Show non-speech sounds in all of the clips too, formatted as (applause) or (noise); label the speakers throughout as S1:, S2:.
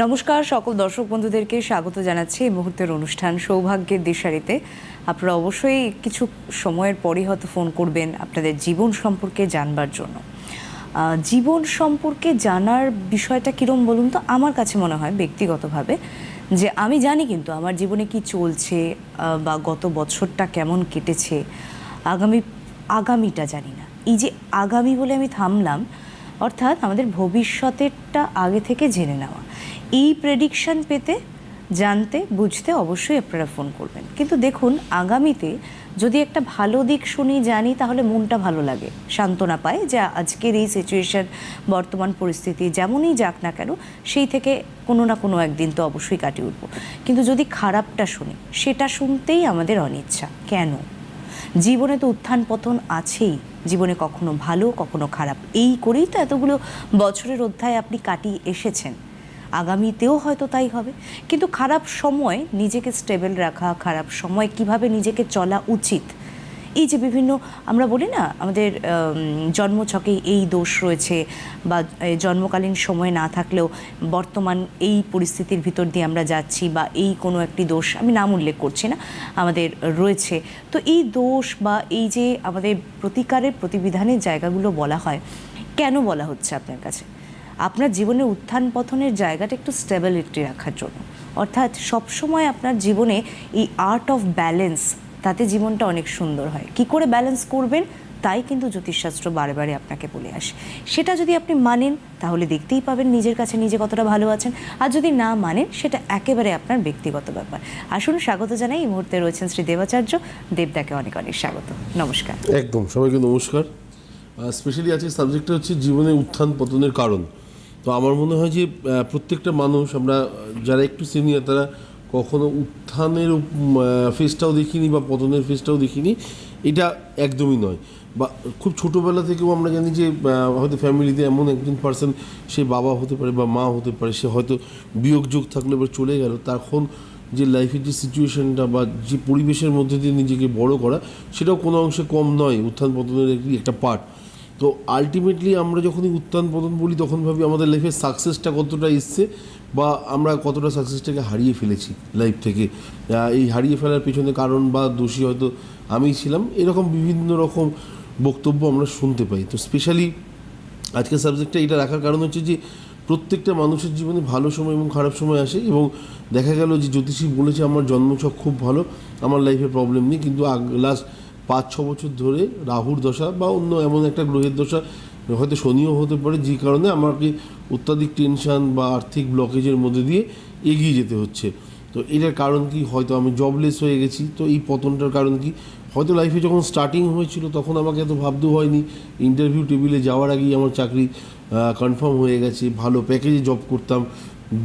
S1: নমস্কার, সকল দর্শক বন্ধুদেরকে স্বাগত জানাচ্ছি এই মুহূর্তের অনুষ্ঠান সৌভাগ্যের দিশারিতে। আপনারা অবশ্যই কিছু সময়ের পরেই হয়তো ফোন করবেন আপনাদের জীবন সম্পর্কে জানবার জন্য। জীবন সম্পর্কে জানার বিষয়টা কীরম বলুন তো? আমার কাছে মনে হয় ব্যক্তিগতভাবে যে আমি জানি কিন্তু আমার জীবনে কি চলছে বা গত বছরটা কেমন কেটেছে, আগামী, আগামীটা জানি না। এই যে আগামী বলে আমি থামলাম, অর্থাৎ আমাদের ভবিষ্যতেরটা আগে থেকে জেনে নেওয়া। এই প্রেডিকশন পেতে, জানতে, বুঝতে অবশ্যই আপনারা ফোন করবেন। কিন্তু দেখুন, আগামীতে যদি একটা ভালো দিক শুনি, জানি, তাহলে মনটা ভালো লাগে। সান্ত্বনা পায় যে আজকের এই সিচুয়েশন বর্তমান পরিস্থিতি যেমনই যাক না কেন, সেই থেকে কোনো না কোনো একদিন তো অবশ্যই কাটিয়ে উঠবো। কিন্তু যদি খারাপটা শুনি, সেটা শুনতেই আমাদের অনিচ্ছা। কেন? জীবনে তো উত্থান পতন আছেই। জীবনে কখনো ভালো, কখনো খারাপ। এই করেই তো এতগুলো বছরের অধ্যায় আপনি কাটিয়ে এসেছেন। আগামীতেও হয়তো তাই হবে। কিন্তু খারাপ সময় নিজেকে স্টেবল রাখা, খারাপ সময় কীভাবে নিজেকে চলা উচিত, এই যে বিভিন্ন আমরা বলি না, আমাদের জন্মছকে এই দোষ রয়েছে বা জন্মকালীন সময় না থাকলেও বর্তমান এই পরিস্থিতির ভিতর দিয়ে আমরা যাচ্ছি বা এই কোনো একটি দোষ আমি নাম উল্লেখ করছি না, আমাদের রয়েছে। তো এই দোষ বা এই যে আমাদের প্রতিকারের প্রতিবিধানের জায়গাগুলো বলা হয়, কেন বলা হচ্ছে আপনার কাছে? আপনার জীবনে উত্থান পতনের জায়গাটা একটু স্টেবিলিটি রাখার জন্য। অর্থাৎ সবসময় আপনার জীবনে এই আর্ট অফ ব্যালেন্স তাতে জীবনটা অনেক সুন্দর হয়। কি করে ব্যালেন্স করবেন? তাই কিন্তু জ্যোতিষশাস্ত্র বারে বারে আপনাকে বলে আসে। সেটা যদি আপনি মানেন, তাহলে দেখতেই পাবেন নিজের কাছে নিজে কতটা ভালো আছেন। আর যদি না মানেন, সেটা একেবারে আপনার ব্যক্তিগত ব্যাপার। আসুন, স্বাগত জানাই। এই মুহূর্তে রয়েছেন শ্রী দেবাচার্য। দেবদাকে অনেক অনেক স্বাগত। নমস্কার।
S2: একদম, সবাইকে নমস্কার। স্পেশালি আজকে সাবজেক্টটা হচ্ছে জীবনে উত্থান পতনের কারণ। তো আমার মনে হয় যে প্রত্যেকটা মানুষ, আমরা যারা একটু সিনিয়র তারা কখনো উত্থানের ফেসটাও দেখিনি বা পতনের ফেসটাও দেখিনি, এটা একদমই নয়। বা খুব ছোটোবেলা থেকেও আমরা জানি যে হয়তো ফ্যামিলিতে এমন একজন পার্সন সে বাবা হতে পারে বা মা হতে পারে, সে হয়তো বিয়োগ যোগ থাকলে এবার চলে গেল, তখন যে লাইফের যে সিচুয়েশনটা বা যে পরিবেশের মধ্যে দিয়ে নিজেকে বড় করা, সেটাও কোনো অংশে কম নয় উত্থান পতনের একটি, একটা পার্ট তো আলটিমেটলি আমরা যখনই উত্থান পতন বলি, তখন ভাবি আমাদের লাইফের সাকসেসটা কতটা এসছে বা আমরা কতটা সাকসেসটাকে হারিয়ে ফেলেছি লাইফ থেকে। এই হারিয়ে ফেলার পেছনে কারণ বা দোষী হয়তো আমিই ছিলাম, এরকম বিভিন্ন রকম বক্তব্য আমরা শুনতে পাই। তো স্পেশালি আজকের সাবজেক্টটা এটা রাখার কারণ হচ্ছে যে, প্রত্যেকটা মানুষের জীবনে ভালো সময় এবং খারাপ সময় আসে এবং দেখা গেল যে জ্যোতিষী বলেছে, আমার জন্মছক খুব ভালো, আমার লাইফে প্রবলেম নেই। কিন্তু লাস্ট পাঁচ, ছ বছর ধরে রাহুর দশা বা অন্য এমন একটা গ্রহের দশা, হয়তো শনিও হতে পারে, যে কারণে আমাকে অত্যাধিক টেনশান বা আর্থিক ব্লকেজের মধ্যে দিয়ে এগিয়ে যেতে হচ্ছে। তো এটার কারণ কি? হয়তো আমি জবলেস হয়ে গেছি। তো এই পতনটার কারণ কি? হয়তো লাইফে যখন স্টার্টিং হয়েছিল, তখন আমাকে এত ভাবতেও হয়নি। ইন্টারভিউ টেবিলে যাওয়ার আগেই আমার চাকরি কনফার্ম হয়ে গেছে। ভালো প্যাকেজে জব করতাম।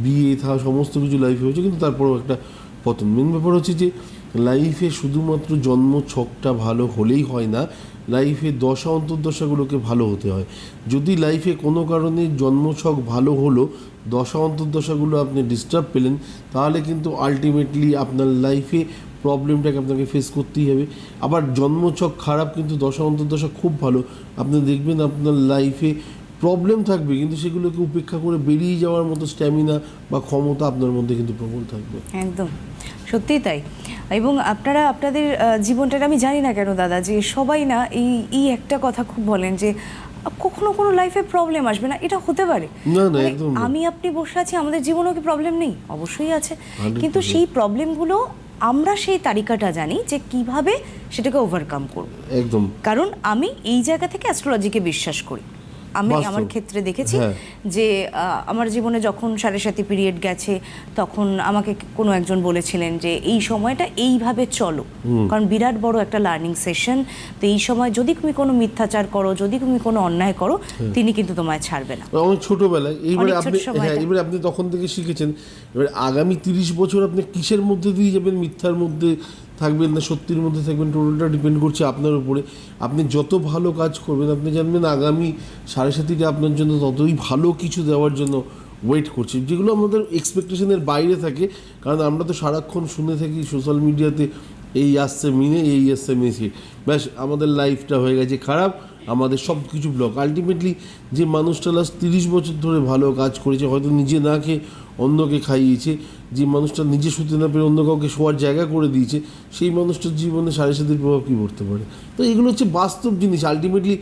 S2: বিয়ে থা সমস্ত কিছু লাইফে হয়েছে, কিন্তু তারপরেও একটা পতন। মেন ব্যাপার হচ্ছে যে লাইফে শুধুমাত্র জন্ম ছকটা ভালো হলেই হয় না লাইফে দশা অন্তর্দশাগুলোকে ভালো হতে হয়। যদি লাইফে কোনো কারণে জন্মছক ভালো হলো, দশা অন্তর্দশাগুলো আপনি ডিস্টার্ব পেলেন, তাহলে কিন্তু আলটিমেটলি আপনার লাইফে প্রবলেমটাকে আপনাকে ফেস করতেই হবে। আবার জন্মছক খারাপ কিন্তু দশা অন্তর্দশা খুব ভালো। আপনি দেখবেন আপনার লাইফে প্রবলেম থাকবে, কিন্তু সেগুলোকে উপেক্ষা করে বেরিয়ে যাওয়ার মতো স্ট্যামিনা বা ক্ষমতা আপনার মধ্যে কিন্তু প্রবল থাকবে।
S1: একদম। সত্যিই তাই। এবং আপনারা আপনাদের আহ, জীবনটার আমি জানি না কেন দাদা যে সবাই না এই এই একটা কথা খুব বলেন যে কখনো কোনো লাইফে প্রবলেম আসবে না এটা হতে পারে।
S2: না, না,
S1: মানে
S2: একদম
S1: আমি আপনি বসে আছি আমাদের জীবনেও কি প্রবলেম নেই? অবশ্যই আছে। কিন্তু সেই প্রবলেমগুলো আমরা সেই তালিকাটা জানি যে কীভাবে সেটাকে ওভারকাম করব।
S2: একদম।
S1: কারণ আমি এই জায়গা থেকে অ্যাস্ট্রোলজিকে বিশ্বাস করি। আমি আমার ক্ষেত্রে দেখেছি
S2: হ্যাঁ।
S1: যে আমার জীবনে যখন সাড়ে সাথে পিরিয়ড গেছে তখন আমাকে কোনো একজন বলেছিলেন যে এই সময়টা এইভাবে চলো। কারণ বিরাট বড় একটা লার্নিং সেশন তো এই সময় যদি তুমি কোনো মিথ্যাচার করো যদি তুমি কোনো অন্যায় করো তিনি কিন্তু তোমায় ছাড়বে না।
S2: অনেক ছোটবেলায় এইবারে আপনি। হ্যাঁ এবারে আপনি তখন থেকে শিখেছেন এবার আগামী তিরিশ বছর আপনি কিসের মধ্যে দিয়ে যাবেন মিথ্যার মধ্যে? থাকবেন না, সত্যির মধ্যে থাকবেন, টোটালটা ডিপেন্ড করছে আপনার উপরে। আপনি যত ভালো কাজ করবেন, আপনি জানবেন আগামী সাড়ে সাতিটা আপনার জন্য ততই ভালো কিছু দেওয়ার জন্য ওয়েট করছে। যেগুলো আমাদের এক্সপেকটেশনের বাইরে থাকে, কারণ আমরা তো সারাক্ষণ শুনে থাকি সোশ্যাল মিডিয়াতে এই আসছে মিনে, এই আসছে মেসে। ব্যাস, আমাদের লাইফটা হয়ে গেছে খারাপ, আমাদের সব কিছু ব্লক আলটিমেটলি যে মানুষটা লাস্ট তিরিশ বছর ধরে ভালো কাজ করেছে, হয়তো নিজে না খেয়ে অন্যকে খাইয়েছে, যে মানুষটা নিজে শুতে না পেরে অন্য কাউকে শোয়ার জায়গা করে দিয়েছে, সেই মানুষটার জীবনে সাড়ে সাতির প্রভাব কী পড়তে পারে? তো এগুলো হচ্ছে বাস্তব জিনিস। আলটিমেটলি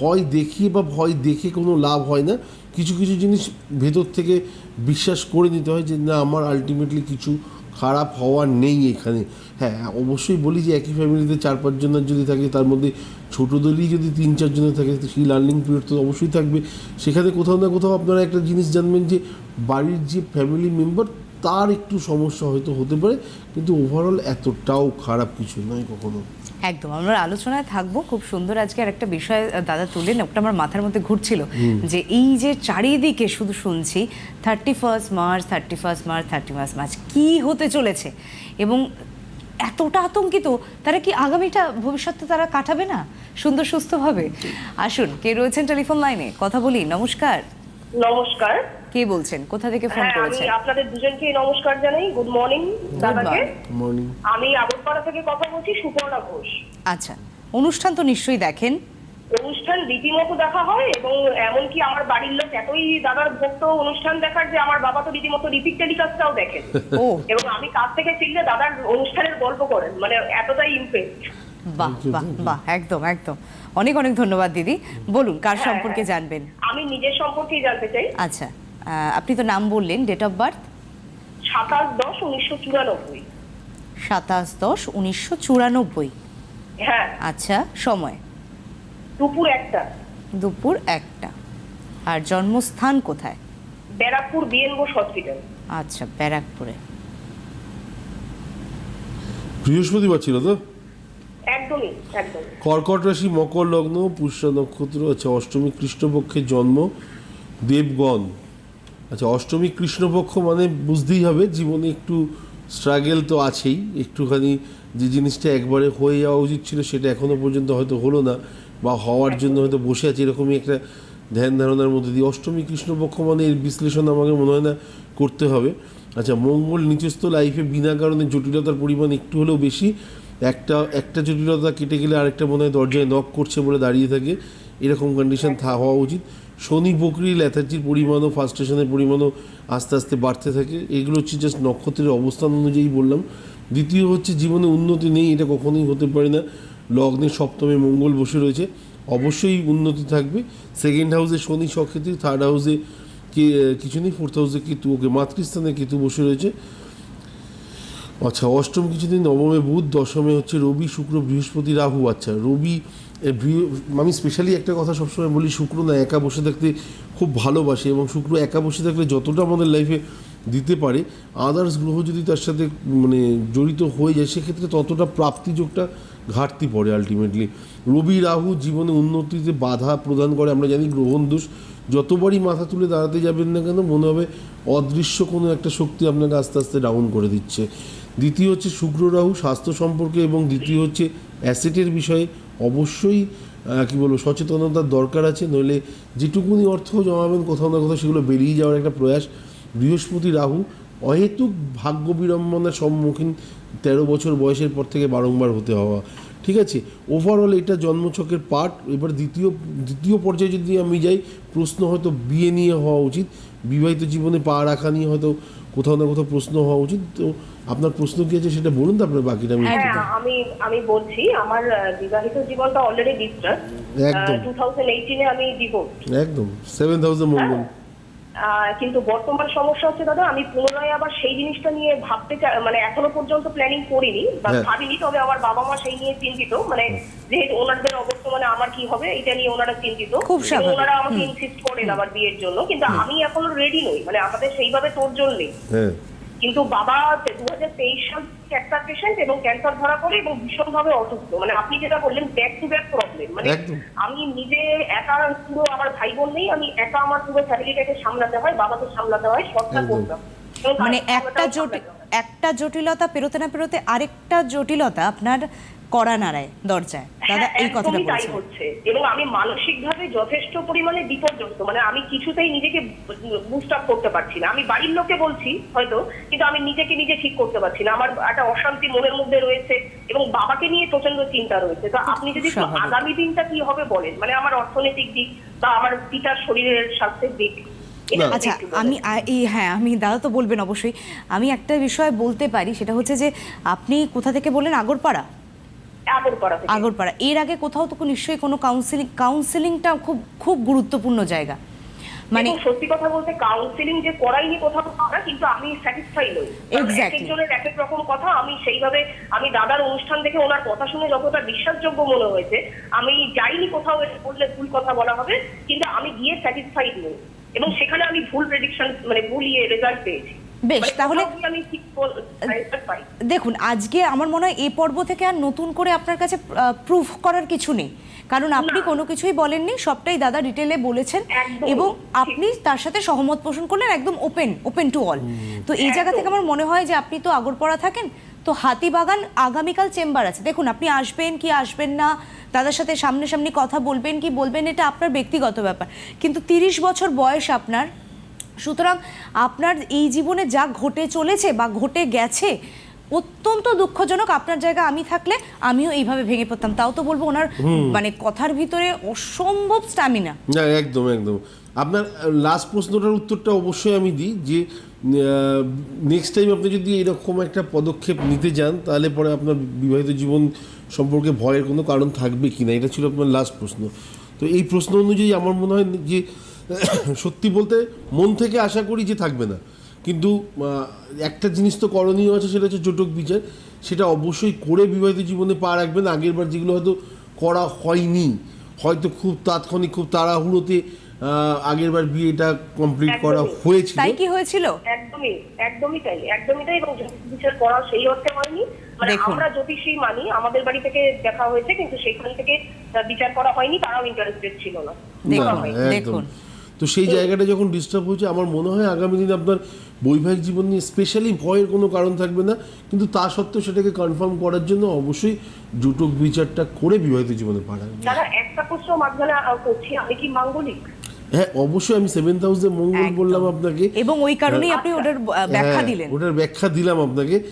S2: ভয় দেখিয়ে বা ভয় দেখে কোনো লাভ হয় না। কিছু কিছু জিনিস ভেতর থেকে বিশ্বাস করে নিতে হয় যে, না, আমার আলটিমেটলি কিছু খারাপ হওয়ার নেই এখানে। হ্যাঁ অবশ্যই বলি যে, একই ফ্যামিলিতে চার পাঁচজনের যদি থাকে, তার মধ্যে ছোটো দলই যদি তিন চারজনের থাকে সেই লার্নিং পিরিয়ড তো অবশ্যই থাকবে। সেখানে কোথাও না কোথাও আপনারা একটা জিনিস জানবেন যে বাড়ির যে ফ্যামিলি মেম্বার তার একটু সমস্যা হয়তো হতে পারে কিন্তু ওভারঅল এতটাও খারাপ কিছু নয় কখনো।
S1: একদম আমরা আলোচনায় থাকব। খুব সুন্দর আজকে আর একটা বিষয় দাদা তুললেন ওটা আমার মাথার মধ্যে ঘুরছিল। যে এই যে চারিদিকে শুধু শুনছি thirty first March thirty first March thirty first March কী হতে চলেছে? এবং এতটা আতঙ্কিত তারা কি আগামীটা ভবিষ্যতে তারা কাটাবে না? সুন্দর সুস্থভাবে। আসুন কে রয়েছেন টেলিফোন লাইনে? কথা বলি নমস্কার।
S3: নমস্কার।
S1: কে বলছেন? কোথা থেকে ফোন
S3: হ্যাঁ আমি
S1: করেছেন?
S3: আপনাদের দুজনকে নমস্কার জানাই। গুড মর্নিং দাদাকে.
S2: মর্নিং
S3: আমি আগরপাড়া থেকে কথা বলছি সুপর্ণা ঘোষ।
S1: আচ্ছা অনুষ্ঠান তো নিশ্চয়ই দেখেন।
S3: অনুষ্ঠান রীতিমতো দেখা হয় এবং এমনকি আমার বাড়ির লোক এতই দাদার ভক্ত অনুষ্ঠান দেখার যে আমার বাবা তো রীতিমতো রিপিট টেলিকাস্টটাও দেখেন।
S1: ও।
S3: এবং আমি কাছ থেকে ফিরলে দাদার অনুষ্ঠানের গল্প করেন মানে এতটাই ইমপ্রেস
S1: বাহ বাহ বাহ একদম একদম। অনেক অনেক ধন্যবাদ দিদি। বলুন কার
S3: হ্যাঁ,
S1: সম্পর্কে জানবেন?
S3: আমি নিজের সম্পর্কেই জানতে চাই।
S1: আচ্ছা আহ, আপনি তো নাম বললেন ডেট অফ বার্থ
S3: সাতাশ দশ উনিশশো চুরানব্বই।
S1: সাতাশ দশ উনিশশো চুরানব্বই।
S3: হ্যাঁ।
S1: আচ্ছা সময়?
S3: দুপুর একটা।
S1: দুপুর একটা। আর জন্মস্থান কোথায়?
S3: Barrackpore BN Bose hospital.
S1: আচ্ছা ব্যারাকপুরে।
S2: বৃহস্পতিবার ছিল তো?
S3: একদমই একদম
S2: কর্কট রাশি মকর লগ্ন পুষ্যা নক্ষত্র আচ্ছা অষ্টমী কৃষ্ণপক্ষের জন্ম দেবগণ। আচ্ছা অষ্টমী কৃষ্ণপক্ষ মানে বুঝতেই হবে জীবনে একটু স্ট্রাগেল তো আছেই। একটুখানি যে জিনিসটা একবারে হয়ে যাওয়া উচিত ছিল সেটা এখনও পর্যন্ত হয়তো হলো না বা হওয়ার জন্য হয়তো বসে আছে এরকমই একটা ধ্যান ধারণার মধ্যে দিয়ে। অষ্টমী কৃষ্ণপক্ষ মানে এর বিশ্লেষণ আমাকে মনে হয় না করতে হবে। আচ্ছা মঙ্গল নিচস্থ লাইফে বিনা কারণে জটিলতার পরিমাণ একটু হলেও বেশি একটা একটা জটিলতা কেটে গেলে আরেকটা মনে হয় দরজায় নক করছে বলে দাঁড়িয়ে থাকে, এরকম কন্ডিশন থা, হওয়া উচিত। শনি বকরি ল্যাথার্জির পরিমাণও ফার্স্টেশনের পরিমাণও আস্তে আস্তে বাড়তে থাকে। এগুলো হচ্ছে জাস্ট নক্ষত্রের অবস্থান অনুযায়ী বললাম। দ্বিতীয় হচ্ছে জীবনে উন্নতি নেই, এটা কখনোই হতে পারে না। লগ্নে সপ্তমে মঙ্গল বসে রয়েছে, অবশ্যই উন্নতি থাকবে। সেকেন্ড হাউসে শনি সক্ষেত্রী থার্ড হাউসে কি, কিছু নেই ফোর্থ হাউসে কেতু, ওকে মাতৃস্থানে কেতু বসে রয়েছে। আচ্ছা অষ্টম কিছুদিন নবমে বুধ, দশমে হচ্ছে রবি, শুক্র, বৃহস্পতি, রাহু। আচ্ছা রবি আমি স্পেশালি একটা কথা সবসময় বলি, শুক্র না, একা বসে থাকতে খুব ভালোবাসে এবং শুক্র একা বসে থাকলে যতটা আমাদের লাইফে দিতে পারে আদার্স গ্রহ যদি তার সাথে মানে জড়িত হয়ে যায়, সেক্ষেত্রে ততটা প্রাপ্তিযোগটা ঘাটতি পড়ে আলটিমেটলি রবি, রাহু জীবনে উন্নতিতে বাধা প্রদান করে, আমরা জানি গ্রহণ দোষ। যতবারই মাথা তুলে দাঁড়াতে যাবেন না কেন, মনে হবে অদৃশ্য কোনো একটা শক্তি আপনাকে আস্তে আস্তে ডাউন করে দিচ্ছে। দ্বিতীয় হচ্ছে শুক্র রাহু স্বাস্থ্য সম্পর্কে এবং দ্বিতীয় হচ্ছে অ্যাসেটের বিষয়ে অবশ্যই কি বলব, সচেতনতার দরকার আছে। নইলে যেটুকুনি অর্থ জমাবেন কোথাও না কোথাও সেগুলো বেরিয়ে যাওয়ার একটা প্রয়াস। বৃহস্পতি রাহু অহেতুক ভাগ্য বিড়ম্বনার সম্মুখীন তেরো বছর বয়সের পর থেকে বারংবার হতে হওয়া। ঠিক আছে? ওভারঅল এটা জন্মছকের পার্ট এবার দ্বিতীয় দ্বিতীয় পর্যায়ে যদি আমি যাই, প্রশ্ন হয়তো বিয়ে নিয়ে হওয়া উচিত। বিবাহিত জীবনে পা রাখা নিয়ে হয়তো কোথাও না কোথাও প্রশ্ন হওয়া উচিত। তো আপনার প্রশ্ন কি আছে সেটা বলুন তারপরে বাকিটা আমি
S3: হ্যাঁ আমি আমি বলছি আমার বিবাহিত জীবনটা অলরেডি ডিস্টার্ব
S2: একদম।
S3: টু থাউজেন্ড এইটিনে আমি ডিভোর্স
S2: একদম। সেভেন থাউজেন্ড মঙ্গল
S3: কিন্তু বর্তমান সমস্যা হচ্ছে দাদা আমি পুনরায় আবার সেই জিনিসটা নিয়ে ভাবতে চা- মানে এখনও পর্যন্ত প্ল্যানিং করিনি বা
S2: হ্যাঁ।
S3: ভাবিনি তবে আমার বাবা মা সেই নিয়ে চিন্তিত। মানে যেহেতু ওনাদের অবর্তমানে আমার কি হবে এটা নিয়ে ওনারা চিন্তিত। ওনারা আমাকে ইনসিস্ট করেন আবার বিয়ের জন্য কিন্তু আমি এখনও রেডি নই। মানে আমাদের সেইভাবে তোরজোর নেই।
S2: হ্যাঁ।
S3: কিন্তু বাবা দু হাজার তেইশ সাল ক্যান্সার পেশেন্ট এবং ক্যান্সার ধরা পড়ে এবং ভীষণভাবে অসুস্থ। মানে আপনি যেটা বললেন ব্যাক টু ব্যাক প্রবলেম মানে আমি নিজে একা পুরো আমার ভাই বোন নেই আমি একা আমার পুরো ফ্যামিলিটাকে সামলাতে হয় বাবাকে সামলাতে হয় সবটা
S2: একদম।
S3: করতাম।
S1: মানে একটা জটিল একটা জটিলতা পেরোতে না পেরোতে আরেকটা জটিলতা আপনার কড়া নাড়ায় দরজায়। দাদা
S3: হ্যাঁ,
S1: এই কথাটা
S3: তাই হচ্ছে। এবং আমি মানসিকভাবে যথেষ্ট পরিমাণে বিপর্যস্ত। মানে আমি কিছুতেই নিজেকে বুস্ট আপ করতে পারছি না। আমি বাড়ির লোককে বলছি হয়তো কিন্তু আমি নিজেকে নিজে ঠিক করতে পারছি না। আমার একটা অশান্তি মনের মধ্যে রয়েছে এবং বাবাকে নিয়ে প্রচণ্ড চিন্তা রয়েছে। তো আপনি যদি আগামী দিনটা কি হবে বলেন? মানে আমার অর্থনৈতিক দিক বা আমার পিতার শরীরের স্বাস্থ্যের দিক
S1: আচ্ছা আমি এই হ্যাঁ আমি দাদা তো বলবেন অবশ্যই। আমি একটা বিষয় বলতে পারি সেটা হচ্ছে যে আপনি কোথা থেকে বললেন? আগরপাড়া?
S3: আগরপাড়া
S1: এর আগে কোথাও তো নিশ্চয়ই কোনো কাউন্সিলিং কাউন্সিলিংটা খুব খুব গুরুত্বপূর্ণ জায়গা। মানে
S3: সত্যি কথা বলতে কাউন্সিলিং যে করাইনি কোথাও না কিন্তু আমি স্যাটিসফাই নই. একজনের এক এক রকম কথা আমি সেইভাবে আমি দাদার অনুষ্ঠান দেখে ওনার কথা শুনে যতটা বিশ্বাসযোগ্য মনে হয়েছে আমি যাইনি কোথাও বললে ভুল কথা বলা হবে কিন্তু আমি গিয়ে স্যাটিসফাইড নই। এবং সেখানে আমি ভুল প্রেডিকশন মানে ভুল ইয়ে রেজাল্ট পেয়েছি।
S1: বেশ,
S3: মানে
S1: তাহলে- দেখুন আজকে আমার মনে হয় এই পর্ব থেকে আর নতুন করে আপনার কাছে প্রুফ করার কিছু নেই। কারণ আপনি কোনো কিছুই বলেননি সবটাই দাদা ডিটেলে বলেছেন এবং আপনি তার সাথে সহমত পোষণ করলেন একদম ওপেন ওপেন টু অল তো এই জায়গা থেকে আমার মনে হয় যে আপনি তো আগরপড়া থাকেন তো হাতিবাগান আগামীকাল চেম্বার আছে। দেখুন আপনি আসবেন কি আসবেন না দাদার সাথে সামনাসামনি কথা বলবেন কি বলবেন এটা আপনার ব্যক্তিগত ব্যাপার। কিন্তু তিরিশ বছর বয়স আপনার সুতরাং আপনার এই জীবনে যা ঘটে চলেছে বা ঘটে গেছে অত্যন্ত দুঃখজনক। আপনার জায়গা আমি থাকলে আমিও এইভাবে ভেঙে পড়তাম। তাও তো বলব ওনার মানে কথার ভিতরে অসম্ভব স্ট্যামিনা
S2: না একদম একদম। আপনার লাস্ট প্রশ্নটার উত্তরটা অবশ্যই আমি দিই যে নেক্সট টাইম আপনি যদি এরকম একটা পদক্ষেপ নিতে যান তাহলে পরে আপনার বিবাহিত জীবন সম্পর্কে ভয়ের কোনো কারণ থাকবে কি না এটা ছিল আপনার লাস্ট প্রশ্ন। তো এই প্রশ্ন অনুযায়ী আমার মনে হয় যে (coughs) সত্যি বলতে মন থেকে আশা করি যে থাকবে না। কিন্তু একটা জিনিস তো করণীয় আছে সেটা হচ্ছে জটক বিচার সেটা অবশ্যই করে বিবাহিত জীবনে পা রাখবেন। আগের বার যেগুলো হয়তো করা হয়নি হয়তো খুব তাৎক্ষণিক খুব তাড়াহুড়োতে আগের বার বিয়েটা কমপ্লিট করা। হয়েছিল।
S1: তাই কি হয়েছিল?
S3: একদমই একদমই তাই একদমই তাই এবং বিচার করা সেই অর্থে হয়নি। মানে। আমরা জ্যোতিষী মানি আমাদের বাড়ি থেকে দেখা হয়েছে কিন্তু সেখান থেকে বিচার করা হয়নি তারাও ইন্টারেস্টেড ছিল না।
S1: দেখুন,
S2: তো সেই জায়গাটা যখন ডিস্টার্ব হয়েছে, আমার মনে হয় আগামী দিনে আপনার বৈবাহিক জীবন নিয়ে স্পেশালি ভয়ের কোনো কারণ থাকবে না। কিন্তু তা সত্ত্বেও সেটাকে কনফার্ম করার জন্য অবশ্যই জুটক বিচারটা করে বিবাহিত জীবনে পা রাখবেন
S3: দাদা, একটা প্রশ্ন মাঝখানে করছি। আমি কি মাঙ্গলিক?
S2: হ্যাঁ অবশ্যই আমি সেভেন্থ হাউসে মঙ্গল বললাম আপনাকে।
S1: এবং ওই কারণেই আপনি
S3: আচ্ছা।
S1: ওটার ব্যাখ্যা
S2: হ্যাঁ,
S1: দিলেন।
S2: ওটার ব্যাখ্যা দিলাম আপনাকে।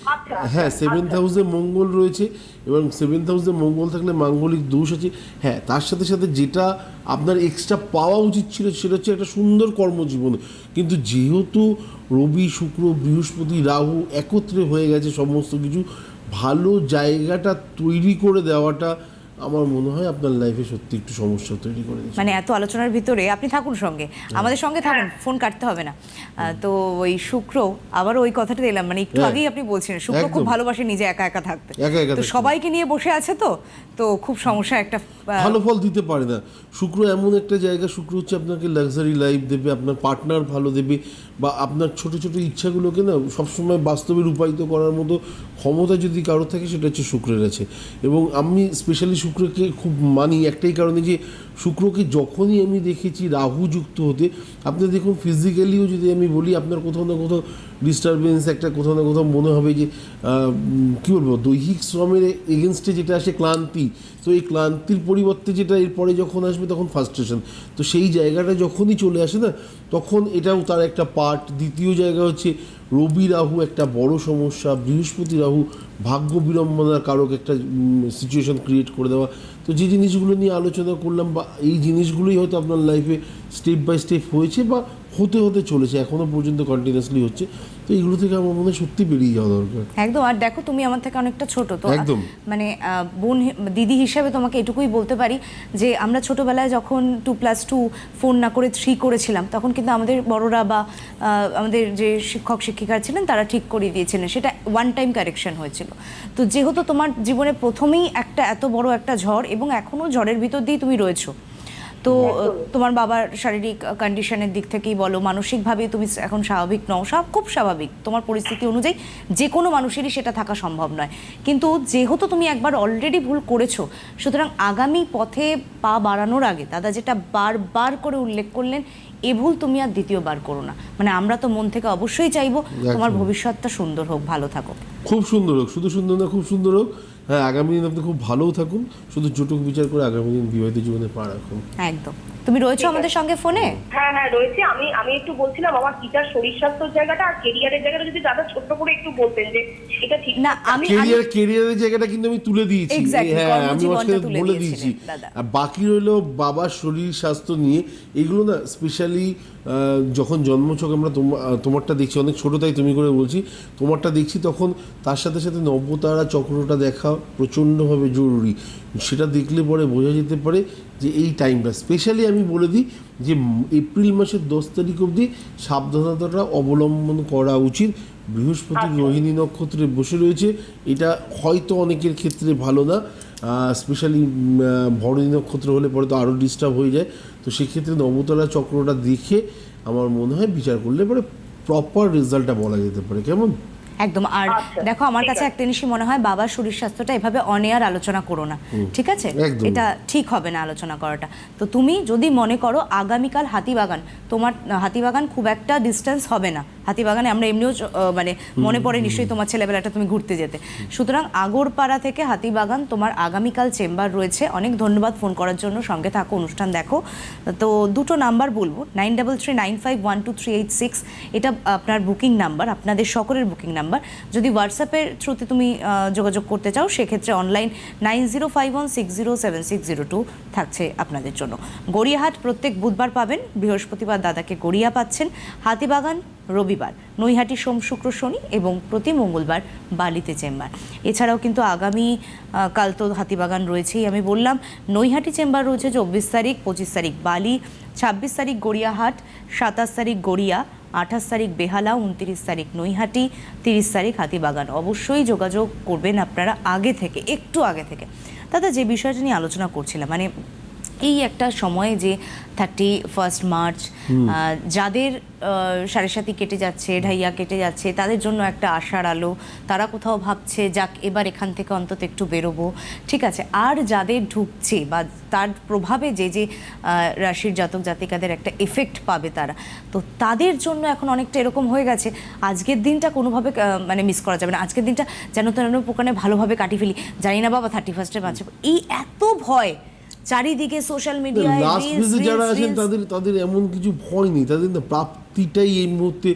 S2: হ্যাঁ সেভেন্থ। হাউসে মঙ্গল রয়েছে এবং সেভেন্থ হাউসে মঙ্গল থাকলে মাঙ্গলিক দোষ আছে। হ্যাঁ তার সাথে সাথে যেটা আপনার এক্সট্রা পাওয়া উচিত ছিল সেটা হচ্ছে একটা সুন্দর কর্মজীবন। কিন্তু যেহেতু রবি শুক্র বৃহস্পতি রাহু একত্রে হয়ে গেছে সমস্ত কিছু ভালো জায়গাটা তৈরি করে দেওয়াটা আমার মনে হয় আপনার লাইফে সত্যি একটু সমস্যা তৈরি করে দিয়েছে।
S1: মানে এত আলোচনার ভিতরে আপনি থাকুন সঙ্গে। আমাদের সঙ্গে থাকুন ফোন কাটতে হবে না। আহ, তো ওই শুক্র আবার ওই কথাটা দিলাম মানে একটু
S2: হ্যাঁ।
S1: আগেই আপনি বলছিলেন শুক্র খুব ভালোবাসে নিজে একা একা থাকতে। তো সবাইকে নিয়ে বসে আছে তো? তো খুব সমস্যা একটা
S2: ভালো ফল দিতে পারে না। শুক্র এমন একটা জায়গা, শুক্র হচ্ছে আপনাকে লাক্সারি লাইফ দেবে, আপনার পার্টনার ভালো দেবে, বা আপনার ছোট ছোট ইচ্ছাগুলোকে না সবসময় বাস্তবে রূপায়িত করার মতো ক্ষমতা যদি কারও থাকে, সেটা হচ্ছে শুক্রের আছে। এবং আমি স্পেশালি শুক্রকে খুব মানি, একটাই কারণে যে শুক্রকে যখনই আমি দেখেছি রাহু যুক্ত হতে, আপনি দেখুন ফিজিক্যালিও যদি আমি বলি, আপনার কোথাও না কোথাও ডিস্টারবেন্স একটা কোথাও না কোথাও মনে হবে যে কী বলব, দৈহিক শ্রমের এগেনস্টে যেটা আসে ক্লান্তি। তো এই ক্লান্তির পরিবর্তে যেটা এরপরে যখন আসবে তখন ফার্স্ট্রেশন তো সেই জায়গাটা যখনই চলে আসে না, তখন এটাও তার একটা পার্ট দ্বিতীয় জায়গা হচ্ছে রবি রাহু একটা বড় সমস্যা, বৃহস্পতি রাহু ভাগ্য বিড়ম্বনার কারক একটা সিচুয়েশন ক্রিয়েট করে দেওয়া। তো যে জিনিসগুলো নিয়ে আলোচনা করলাম বা এই জিনিসগুলোই হয়তো আপনার লাইফে স্টেপ বাই স্টেপ হয়েছে বা হতে হতে চলেছে এখনও পর্যন্ত কন্টিনিউয়াসলি হচ্ছে। তো এইগুলো থেকে আমার মনে সত্যি বেরিয়ে যাওয়া দরকার।
S1: একদম আর দেখো তুমি আমার থেকে অনেকটা ছোট তো
S2: একদম।
S1: মানে বোন দিদি হিসাবে তোমাকে এটুকুই বলতে পারি যে আমরা ছোটবেলায় যখন টু প্লাস টু ফোন না করে থ্রি করেছিলাম তখন কিন্তু আমাদের বড়রা বা আমাদের যে শিক্ষক শিক্ষিকা ছিলেন তারা ঠিক করে দিয়েছিলেন। সেটা ওয়ান টাইম কারেকশন হয়েছিল। তো যেহেতু তোমার জীবনে প্রথমেই একটা এত বড় একটা ঝড় এবং এখনও ঝড়ের ভিতর দিয়েই তুমি রয়েছো তো তোমার বাবার শারীরিক কন্ডিশনের দিক থেকেই বলো মানসিকভাবে তুমি এখন স্বাভাবিক নও সব খুব স্বাভাবিক। তোমার পরিস্থিতি অনুযায়ী যে কোনো মানুষেরই সেটা থাকা সম্ভব নয়। কিন্তু যেহেতু তুমি একবার অলরেডি ভুল করেছ সুতরাং আগামী পথে পা বাড়ানোর আগে দাদা যেটা বারবার করে উল্লেখ করলেন এ ভুল তুমি আর দ্বিতীয়বার করো না। মানে আমরা তো মন থেকে অবশ্যই চাইব তোমার ভবিষ্যৎটা সুন্দর হোক ভালো থাকো
S2: খুব সুন্দর হোক শুধু সুন্দর না খুব সুন্দর হোক। হ্যাঁ আগামী দিন আপনি খুব ভালোও থাকুন। শুধু জুটুক বিচার করে আগামী দিন বিবাহিত জীবনে পা রাখুন।
S1: একদম। তুমি রয়েছো আমাদের সঙ্গে ফোনে?
S3: হ্যাঁ হ্যাঁ রয়েছে। আমি আমি একটু বলছিলাম আমার পিতার শরীর স্বাস্থ্যের জায়গাটা আর কেরিয়ারের জায়গাটা যদি দাদা ছোট্ট করে একটু বলতেন যে সেটা ঠিক
S1: না আমি
S2: কেরিয়ার কেরিয়ারের জায়গাটা কিন্তু আমি তুলে দিয়েছি। হ্যাঁ আমি বলে দিয়েছি। আর বাকি রইল বাবার শরীর স্বাস্থ্য নিয়ে। এগুলো না স্পেশালি যখন জন্মছক আমরা তোমা- তোমারটা দেখছি অনেক ছোটো তাই তুমি করে বলছি তোমারটা দেখছি তখন তার সাথে সাথে নব্যতারা চক্রটা দেখা প্রচণ্ডভাবে জরুরি। সেটা দেখলে পরে বোঝা যেতে পারে যে এই টাইমটা স্পেশালি আমি বলে দিই যে এপ্রিল মাসের দশ তারিখ অবধি সাবধানতাটা অবলম্বন করা উচিত। বৃহস্পতি রোহিণী নক্ষত্রে বসে রয়েছে। এটা হয়তো অনেকের ক্ষেত্রে ভালো না। স্পেশালি ভরণী নক্ষত্র হলে পরে তো আরও ডিস্টার্ব হয়ে যায়। তো সেক্ষেত্রে নবতলা চক্রটা দেখে আমার মনে হয় বিচার করলে পরে প্রপার রেজাল্টটা বলা যেতে পারে। কেমন?
S1: একদম। আর
S3: আচ্ছা,
S1: দেখো আমার কাছে একটা জিনিসই মনে হয় বাবার শরীর স্বাস্থ্যটা এভাবে অনেয়ার আলোচনা করো না ঠিক আছে? এটা ঠিক হবে না আলোচনা করাটা। তো তুমি যদি মনে করো আগামীকাল হাতিবাগান তোমার হাতিবাগান খুব একটা ডিস্টেন্স হবে না। হাতিবাগানে আমরা এমনিও মানে মনে পড়ে নিশ্চয়ই তোমার ছেলেবেলাটা তুমি ঘুরতে যেতে। সুতরাং আগরপাড়া থেকে হাতিবাগান তোমার আগামীকাল চেম্বার রয়েছে। অনেক ধন্যবাদ ফোন করার জন্য। সঙ্গে থাকো অনুষ্ঠান দেখো। তো দুটো নাম্বার বলব nine double three nine five one two three eight six. এটা আপনার বুকিং নাম্বার আপনাদের সকলের বুকিং নাম্বার। যদি হোয়াটসঅ্যাপের থ্রুতে তুমি যোগাযোগ করতে চাও, সেক্ষেত্রে online nine zero five one six zero seven six zero two থাকছে আপনাদের জন্য। গড়িয়াহাট প্রত্যেক বুধবার পাবেন। বৃহস্পতিবার দাদাকে গড়িয়া পাচ্ছেন। হাতিবাগান রবিবার। নৈহাটি সোম, শুক্র, শনি এবং প্রতি মঙ্গলবার বালিতে চেম্বার। এছাড়াও কিন্তু আগামী কাল তো হাতিবাগান রয়েছেই আমি বললাম। নৈহাটি চেম্বার রয়েছে চব্বিশ তারিখ, পঁচিশ তারিখ বালি, ছাব্বিশ তারিখ গড়িয়াহাট, সাতাশ তারিখ গড়িয়া আঠাশ তারিখ বেহালা, উনত্রিশ তারিখ নৈহাটি, তিরিশ তারিখ হাতিবাগান। অবশ্যই যোগাযোগ করবেন আপনারা আগে থেকে, একটু আগে থেকে। দাদা যে বিষয়টা নিয়ে আলোচনা করছিলাম মানে এই একটা সময়ে যে থার্টি ফার্স্ট মার্চ যাদের সাড়ে সাথী কেটে যাচ্ছে ঢাইয়া কেটে যাচ্ছে তাদের জন্য একটা আশার আলো। তারা কোথাও ভাবছে যাক এবার এখান থেকে অন্তত একটু বেরোবো। ঠিক আছে আর যাদের ঢুকছে বা তার প্রভাবে যে যে রাশির জাতক জাতিকাদের একটা এফেক্ট পাবে তারা। তো তাদের জন্য এখন অনেকটা এরকম হয়ে গেছে। আজকের দিনটা কোনোভাবে মানে মিস করা যাবে না। আজকের দিনটা যেন তেন প্রকারে ভালোভাবে কাটিয়ে ফেলি। জানি না বাবা থার্টি ফার্স্টে বাঁচবো। এই এত ভয় চারিদিকে সোশ্যাল মিডিয়ায়
S2: লাস্ট যারা আছেন তাদের তাদের এমন কিছু ভয় নেই। তাদের না প্রাপ্তিটাই এই মুহূর্তে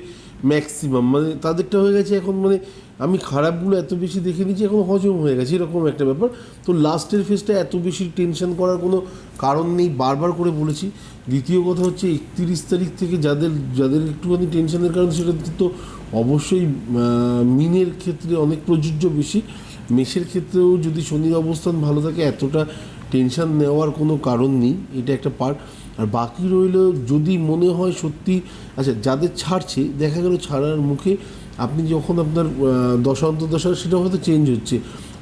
S2: ম্যাক্সিমাম মানে তাদেরটা হয়ে গেছে এখন মানে আমি খারাপগুলো এত বেশি দেখে নিচ্ছি এখন হজম হয়ে গেছে এরকম একটা ব্যাপার। তো লাস্টের ফেজটা এত বেশি টেনশন করার কোনো কারণ নেই বারবার করে বলেছি। দ্বিতীয় কথা হচ্ছে একত্রিশ তারিখ থেকে যাদের যাদের একটুখানি টেনশনের কারণ সেটা তো অবশ্যই মিনের ক্ষেত্রে অনেক প্রযোজ্য বেশি। মেষের ক্ষেত্রেও যদি শনির অবস্থান ভালো থাকে এতটা টেনশন নেওয়ার কোনো কারণ নেই এটা একটা পার্ট আর বাকি রইল যদি মনে হয় সত্যি আচ্ছা যাদের ছাড়ছে দেখা গেল ছাড়ার মুখে আপনি যখন আপনার দশা অন্তর্দশা সেটা হয়তো চেঞ্জ হচ্ছে।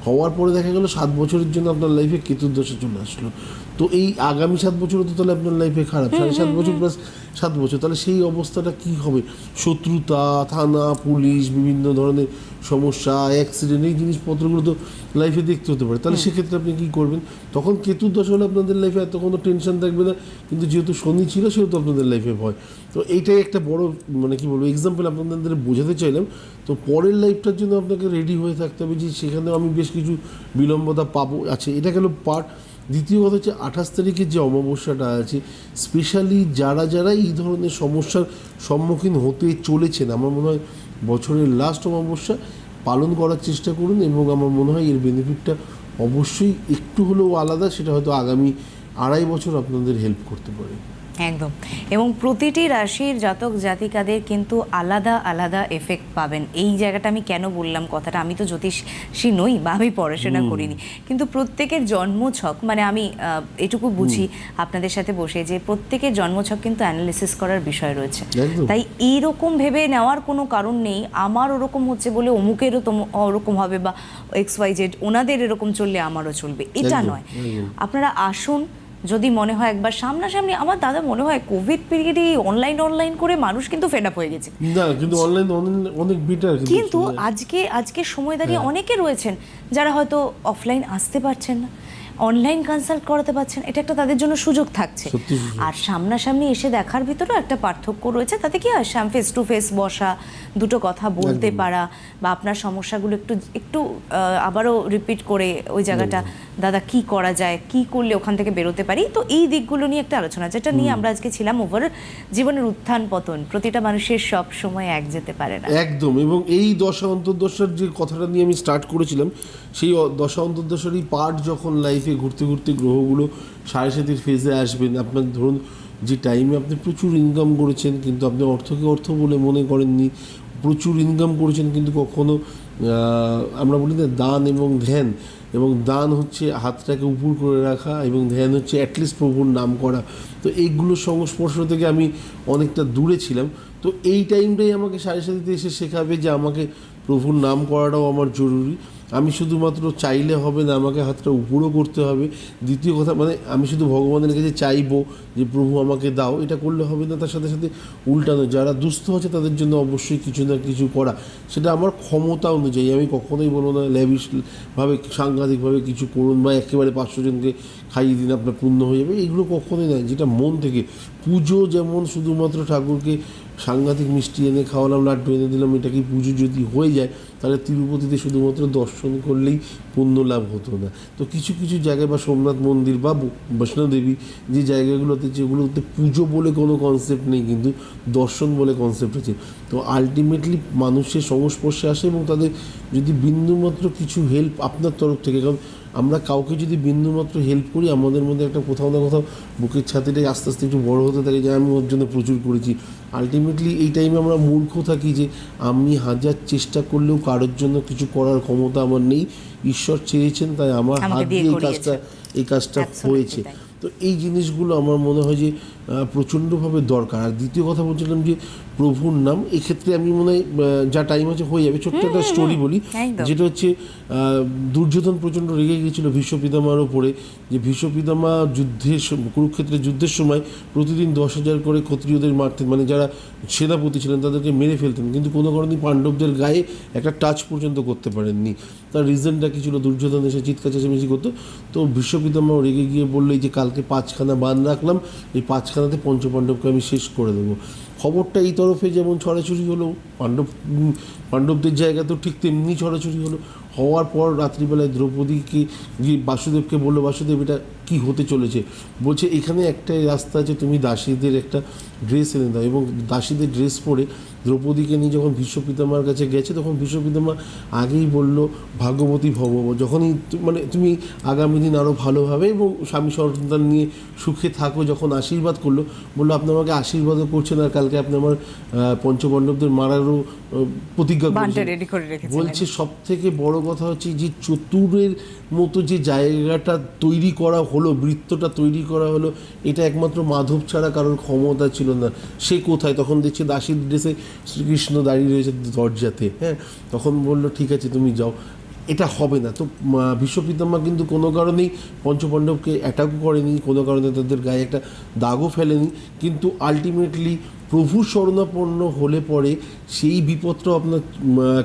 S2: হওয়ার পরে দেখা গেল সাত বছরের জন্য আপনার লাইফে কেতুর দশা চলে আসলো। তো এই আগামী সাত বছরও তো তাহলে আপনার লাইফে খারাপ। সাড়ে সাত বছর প্লাস সাত বছর তাহলে সেই অবস্থাটা কি হবে? শত্রুতা থানা পুলিশ বিভিন্ন ধরনের সমস্যা অ্যাক্সিডেন্ট এই জিনিসপত্রগুলো তো লাইফে দেখতে হতে পারে। তাহলে সেক্ষেত্রে আপনি কী করবেন? তখন কেতুর দশা হলে আপনাদের লাইফে এত কোনো টেনশন থাকবে না কিন্তু যেহেতু শনি ছিল সেহেতু আপনাদের লাইফে ভয়। তো এইটাই একটা বড় মানে কি বলব এক্সাম্পল আপনাদের বোঝাতে চাইলাম। তো পরের লাইফটার জন্য আপনাকে রেডি হয়ে থাকতে হবে যে সেখানেও আমি বেশ কিছু বিলম্বতা পাবো আছে। এটা গেল পার্ট দ্বিতীয় কথা হচ্ছে আঠাশ তারিখের যে অমাবস্যাটা আছে স্পেশালি যারা যারা এই ধরনের সমস্যার সম্মুখীন হতে চলেছেন, আমার মনে হয় বছরের লাস্ট অমাবস্যা পালন করার চেষ্টা করুন এবং আমার মনে হয় এর বেনিফিটটা অবশ্যই একটু হলেও আলাদা, সেটা হয়তো আগামী আড়াই বছর আপনাদের হেল্প করতে পারে।
S1: একদম। এবং প্রতিটি রাশির জাতক জাতিকাদের কিন্তু আলাদা আলাদা এফেক্ট পাবেন। এই জায়গাটা আমি কেন বললাম কথাটা? আমি তো জ্যোতিষী নই বা আমি পড়াশোনা করিনি। কিন্তু প্রত্যেকের জন্মছক মানে আমি এটুকু বুঝি আপনাদের সাথে বসে যে প্রত্যেকের জন্মছক কিন্তু অ্যানালিসিস করার বিষয় রয়েছে। তাই এইরকম ভেবে নেওয়ার কোনো কারণ নেই। আমার ওরকম হচ্ছে বলে অমুকেরও তো ওরকম হবে বা এক্স ওয়াই জেড ওনাদের এরকম চললে আমারও চলবে। এটা নয়। আপনারা আসুন যদি মনে হয় একবার সামনাসামনি আমার দাদা মনে হয় কোভিড পিরিয়ডে অনলাইন অনলাইন করে মানুষ কিন্তু ফেড আপ হয়ে গেছে।
S2: না কিন্তু অনলাইন অনেক বেটার
S1: কিন্তু আজকে আজকে সময় দাঁড়িয়ে
S2: হ্যাঁ।
S1: অনেকে রয়েছেন যারা হয়তো অফলাইন আসতে পারছেন না। অনলাইন কনসাল্ট করাতে পারছেন এটা একটা তাদের জন্য সুযোগ থাকছে। আর সামনাসামনি এসে দেখার ভিতরেও একটা পার্থক্য রয়েছে তাতে কি হয় ফেস টু ফেস বসা দুটো কথা বলতে পারা বা আপনার সমস্যাগুলো একটু একটু আবারও রিপিট করে ওই জায়গাটা দাদা কি করা যায়? কি করলে ওখান থেকে বেরোতে পারি? তো এই দিকগুলো নিয়ে একটা আলোচনা যেটা নিয়ে আমরা আজকে ছিলাম ওভার জীবনের উত্থান পতন প্রতিটা মানুষের সব সময় এক যেতে পারে না।
S2: একদম এবং এই দশা অন্তর্দশার যে কথাটা নিয়ে আমি স্টার্ট করেছিলাম সেই দশা অন্তর্দশারই পার্ট যখন লাইফে ঘুরতে ঘুরতে গ্রহগুলো সাড়ে সাতির ফেজে আসবেন। আপনার ধরুন, যে টাইমে আপনি প্রচুর ইনকাম করেছেন, কিন্তু আপনি অর্থকে অর্থ বলে মনে করেননি, প্রচুর ইনকাম করেছেন, কিন্তু কখনো আমরা বলি না দান এবং ধ্যান, এবং দান হচ্ছে হাতটাকে উপর করে রাখা এবং ধ্যান হচ্ছে অ্যাটলিস্ট প্রভুর নাম করা। তো এইগুলোর সংস্পর্শ থেকে আমি অনেকটা দূরে ছিলাম। তো এই টাইমটাই আমাকে সাড়ে সাথে এসে শেখাবে যে আমাকে প্রভুর নাম করাটাও আমার জরুরি। আমি শুধুমাত্র চাইলে হবে না, আমাকে হাতটা উপরও করতে হবে। দ্বিতীয় কথা মানে আমি শুধু ভগবানের কাছে চাইব যে প্রভু আমাকে দাও, এটা করলে হবে না। তার সাথে সাথে উল্টানো, যারা দুস্থ আছে তাদের জন্য অবশ্যই কিছু না কিছু করা। সেটা আমার ক্ষমতা অনুযায়ী, আমি কখনোই বলব না ল্যাভিশভাবে সাংঘাতিকভাবে কিছু করুন বা একেবারে পাঁচশো জনকে খাইয়ে দিন, আপনার পূর্ণ হয়ে যাবে। এগুলো কখনোই নয়, যেটা মন থেকে। পুজো যেমন শুধুমাত্র ঠাকুরকে সাংঘাতিক মিষ্টি এনে খাওয়ালাম, লাড্ডু এনে দিলাম, এটা কি পুজো যদি হয়ে যায়, তাহলে তিরুপতিতে শুধুমাত্র দর্শন করলেই পুণ্য লাভ হতো না। তো কিছু কিছু জায়গায় বা সোমনাথ মন্দির বা বৈষ্ণোদেবী যে জায়গাগুলোতে যেগুলোতে পুজো বলে কোনো কনসেপ্ট নেই, কিন্তু দর্শন বলে কনসেপ্ট আছে। তো আলটিমেটলি মানুষের সংস্পর্শে আসে এবং তাদের যদি বিন্দুমাত্র কিছু হেল্প আপনার তরফ থেকে, কারণ আমরা কাউকে যদি বিন্দুমাত্র হেল্প করি আমাদের মধ্যে একটা কোথাও না কোথাও বুকের ছাতিটাই আস্তে আস্তে একটু বড় হতে থাকে যে আমি ওর জন্য প্রচুর করেছি। আলটিমেটলি এই টাইমে আমরা মূর্খ থাকি যে আমি হাজার চেষ্টা করলেও কারোর জন্য কিছু করার ক্ষমতা আমার নেই। ঈশ্বর চেয়েছেন তাই আমার হাত
S1: দিয়ে
S2: এই কাজটা এই কাজটা হয়েছে। তো এই জিনিসগুলো আমার মনে হয় যে প্রচণ্ডভাবে দরকার। আর দ্বিতীয় কথা বলছিলাম যে প্রভুর নাম এক্ষেত্রে আমি মনে হয় যা টাইম আছে হয়ে যাবে। ছোট্ট একটা স্টোরি বলি যেটা হচ্ছে দুর্যোধন প্রচণ্ড রেগে গিয়েছিল ভীষ্ম পিতামার ওপরে। যে ভীষ্ম পিতামা যুদ্ধের কুরুক্ষেত্রের যুদ্ধের সময় প্রতিদিন দশ হাজার করে ক্ষত্রিয়দের মারতেন। মানে যারা সেনাপতি ছিলেন তাদেরকে মেরে ফেলতেন। কিন্তু কোনো কারণে পাণ্ডবদের গায়ে একটা টাচ পর্যন্ত করতে পারেননি। তার রিজনটা কি ছিল? দুর্যোধন এসে চিৎকার চেঁচামেচি করতো। তো ভীষ্ম পিতামাও রেগে গিয়ে বলল যে কালকে পাঁচখানা বান রাখলাম এই পাঁচখানাতে পঞ্চপাণ্ডবকে আমি শেষ করে দেবো। খবরটা এই তরফে যেমন ছড়াছড়ি হলো, পাণ্ডব পাণ্ডবদের জায়গা তো ঠিক তেমনি ছড়াছড়ি হলো। হওয়ার পর রাত্রিবেলায় দ্রৌপদীকে গিয়ে বাসুদেবকে বলল, বাসুদেব, এটা কি হতে চলেছে? বলছে, এখানে একটাই রাস্তা আছে, তুমি দাসীদের একটা ড্রেস এনে দাও। এবং দাসীদের ড্রেস পরে দ্রৌপদীকে নিয়ে যখন ভীষ্ম পিতামার কাছে গেছে তখন ভীষ্ম পিতামা আগেই বলল ভাগবতী ভব যখনই মানে তুমি আগামী দিন আরও ভালোভাবে এবং স্বামী সন্তান নিয়ে সুখে থাকো যখন আশীর্বাদ করল বলল আপনি আমাকে আশীর্বাদও করছেন আর কালকে আপনি আমার পঞ্চপাণ্ডবদের মারারও প্রতিজ্ঞা বলছে সব থেকে বড় কথা হচ্ছে যে চতুরের মতো যে জায়গাটা তৈরি করা হলো বৃত্তটা তৈরি করা হলো এটা একমাত্র মাধব ছাড়া কারোর ক্ষমতা ছিল না। সে কোথায়? তখন দেখছে দাসীর ড্রেসে শ্রীকৃষ্ণ দাঁড়িয়ে রয়েছে দরজাতে হ্যাঁ? তখন বলল, ঠিক আছে, তুমি যাও। এটা হবে না। তো, মা- ভীষ্ম কিন্তু কোনো কারণেই পঞ্চপাণ্ডবকে অ্যাটাকও করেনি, কোনো কারণে তাদের গায়ে একটা দাগও ফেলেনি। কিন্তু আলটিমেটলি প্রভু শরণাপন্ন হলে পরে সেই বিপদটাও আপনার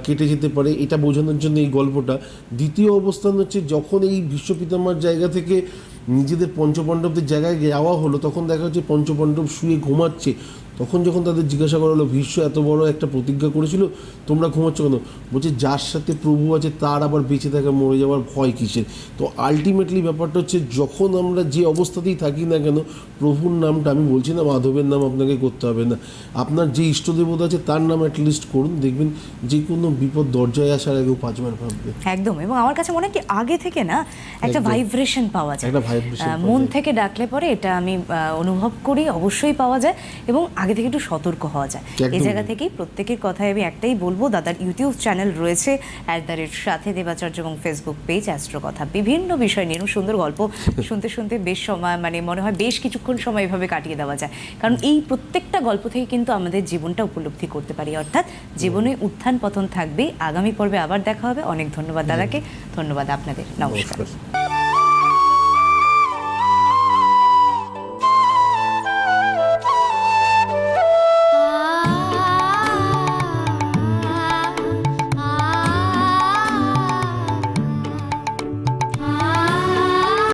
S2: কেটে যেতে পারে। এটা বোঝানোর জন্য এই গল্পটা। দ্বিতীয় অবস্থান হচ্ছে, যখন এই ভীষ্ম পিতামার জায়গা থেকে নিজেদের পঞ্চপাণ্ডবদের জায়গায় যাওয়া হলো, তখন দেখা যাচ্ছে পঞ্চপাণ্ডব শুয়ে ঘুমাচ্ছে। তখন যখন তাদের জিজ্ঞাসা করা হলো ভীষ্ম এত বড় একটা প্রতিজ্ঞা করেছিল তোমরা ঘুমাচ্ছ কেন? বলছে যার সাথে প্রভু আছে তার আবার বেঁচে থাকা মরে যাওয়ার ভয় কিসের? তো আলটিমেটলি ব্যাপারটা হচ্ছে যখন আমরা যে অবস্থাতেই থাকি না কেন প্রভুর নামটা আমি বলছি না মাধবের নাম আপনাকে করতে হবে না। আপনার যে ইষ্ট দেবতা আছে তার নাম অ্যাটলিস্ট করুন। দেখবেন যে কোনো বিপদ দরজায় আসার আগেও পাঁচবার ভাববে।
S1: একদম এবং আমার কাছে মনে হয় কি আগে থেকে না একটা ভাইব্রেশন পাওয়া যায়।
S2: একটা ভাইব্রেশন
S1: মন থেকে ডাকলে পরে এটা আমি অনুভব করি অবশ্যই পাওয়া যায়। এবং আগে থেকে একটু সতর্ক হওয়া যায়। এই জায়গা থেকেই প্রত্যেকের কথায় আমি একটাই বলব দাদার ইউটিউব চ্যানেল রয়েছে অ্যাট দ্য রেট সাথে দেবাচার্য এবং ফেসবুক পেজ অ্যাস্ট্রো কথা বিভিন্ন বিষয় নিয়ে সুন্দর গল্প শুনতে শুনতে বেশ সময় মানে মনে হয় বেশ কিছুক্ষণ সময় এভাবে কাটিয়ে দেওয়া যায়। কারণ এই প্রত্যেকটা গল্প থেকে কিন্তু আমাদের জীবনটা উপলব্ধি করতে পারি। অর্থাৎ জীবনে উত্থান পতন থাকবে আগামী পর্বে আবার দেখা হবে। অনেক ধন্যবাদ দাদাকে। ধন্যবাদ আপনাদের।
S2: নমস্কার।